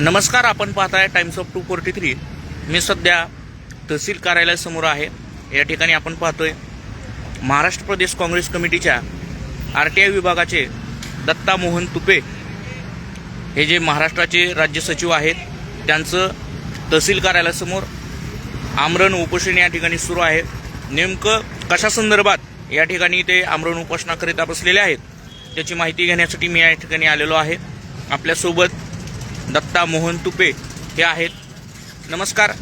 नमस्कार आपण पाहताय Times of two forty three मी सध्या तहसील कार्यालयासमोर आहे. या ठिकाणी आपण पाहतोय महाराष्ट्र प्रदेश काँग्रेस कमिटीच्या आर टी आय विभागाचे दत्ता मोहन तुपे हे जे महाराष्ट्राचे राज्य सचिव आहेत त्यांचं तहसील कार्यालयासमोर आमरण उपोषण या ठिकाणी सुरू आहे. नेमकं कशा संदर्भात या ठिकाणी ते आमरण उपोषणाकरिता बसलेले आहेत त्याची माहिती घेण्यासाठी मी या ठिकाणी आलेलो आहे. आपल्यासोबत दत्ता मोहन तुपे हे आहेत. नमस्कार.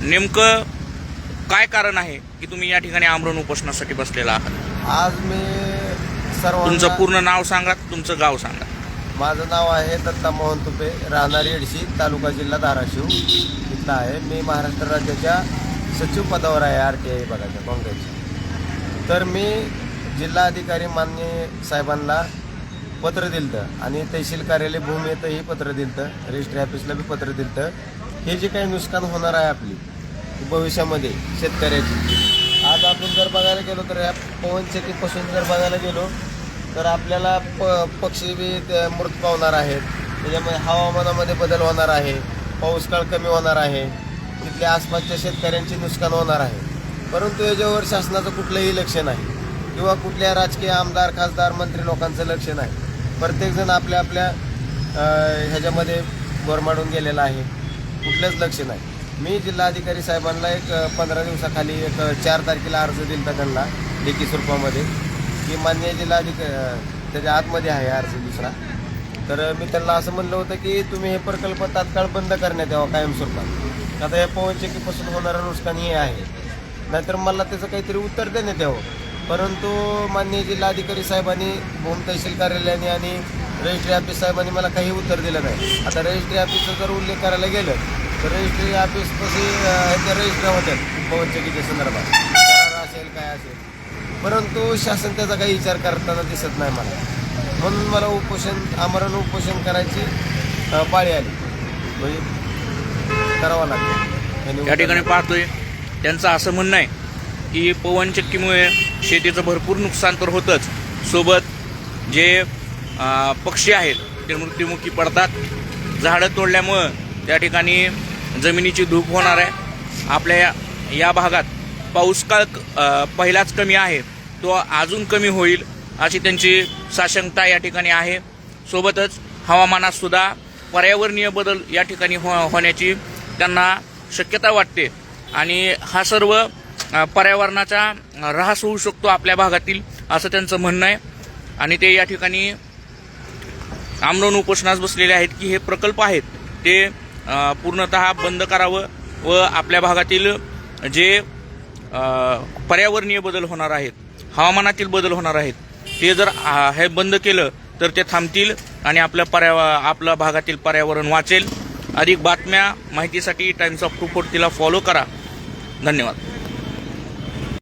नेमकं काय कारण आहे की तुम्ही या ठिकाणी आमरण उपोषणासाठी बसलेला आहात? आज मी सर्वांना तुमचं पूर्ण नाव सांगा तुमचं गाव सांगा. माझं नाव आहे दत्ता मोहन तुपे राहणार येडशी तालुका जिल्हा धाराशिव. इथला आहे. मी महाराष्ट्र राज्याच्या सचिव पदावर आहे आर टी आय विभागाच्या काँग्रेसच्या. तर मी जिल्हाधिकारी मान्य साहेबांना पत्र दिलतं. आणि तहसील कार्यालय भूमी पत्र दिलं रजिस्ट्री ऑफिसला बी पत्र दिलतं. हे जे काही नुकसान होणार आहे आपली भविष्यामध्ये शेतकऱ्याची. आज आपण जर बघायला गेलो तर या पवनचक्कीपासून जर बघायला गेलो तर आपल्याला प पक्षी बी मृत पावणार आहेत. त्याच्यामुळे हवामानामध्ये बदल होणार आहे. पाऊस काळ कमी होणार आहे. तिथल्या आसपासच्या शेतकऱ्यांचे नुकसान होणार आहे. परंतु याच्यावर शासनाचं कुठलंही लक्ष नाही. किंवा कुठल्या राजकीय आमदार खासदार मंत्री लोकांचं लक्ष नाही. प्रत्येकजण आपल्या आपल्या ह्याच्यामध्ये गोरमाडून गेलेला आहे. कुठलंच लक्ष नाही. मी जिल्हाधिकारी साहेबांना एक पंधरा दिवसाखाली एक चार तारखेला अर्ज दिला त्यांना लेखी स्वरूपामध्ये की मान्य जिल्हाधिकारी त्याच्या आतमध्ये आहे अर्ज दुसरा. तर मी त्यांना असं म्हणलं होतं की तुम्ही हे प्रकल्प तात्काळ बंद करण्यात यावा कायमस्वरूपात आता या पवनचक्कीपासून होणारं नुकसान हे आहे. नाहीतर मला त्याचं काहीतरी उत्तर देण्यात यावं. परंतु माननीय जिल्हाधिकारी साहेबांनी भूम तहसील कार्यालयाने आणि रजिस्ट्री ऑफिस साहेबांनी मला काही उत्तर दिलं नाही. आता रजिस्ट्री ऑफिसचा जर उल्लेख करायला गेलं तर रजिस्ट्री ऑफिस कशी ह्याच्या रजिस्ट्री होत्यात पवनचक्कीच्या संदर्भात. असेल काय असेल. परंतु शासन त्याचा काही विचार करताना दिसत नाही मला. म्हणून मला उपोषण आमरण उपोषण करायची पाळी आली. म्हणजे करावं लागतं या ठिकाणी पाहतोय त्यांचं असं म्हणणं आहे की पवनचक्कीमुळे शेतीचं भरपूर नुकसान तर होतंच. सोबत जे पक्षी आहेत ते मृत्युमुखी पडतात. झाडं तोडल्यामुळं त्या ठिकाणी जमिनीची धूप होणार आहे. आपल्या या- या भागात पाऊस काळ पहिलाच कमी आहे. तो अजून कमी होईल अशी त्यांची साशंकता या ठिकाणी आहे. सोबतच हवामानातसुद्धा पर्यावरणीय बदल या ठिकाणी हो होण्याची त्यांना शक्यता वाटते. आणि हा सर्व पर्यावरणाचा ऱ्हास होऊ शकतो आपल्या भागातील असं त्यांचं म्हणणं आहे. आणि ते या ठिकाणी आमरण उपोषणास बसलेले आहेत की हे प्रकल्प आहेत ते पूर्णत पूर्णतः बंद करावं व आपल्या भागातील जे पर्यावरणीय बदल होणार आहेत हवामानातील बदल होणार आहेत ते जर हे बंद केलं तर ते थांबतील आणि आपल्या पर्यावा आपल्या भागातील पर्यावरण वाचेल. अधिक बातम्या माहितीसाठी टाइम्स ऑफ टू फोर्टीला फॉलो करा. धन्यवाद.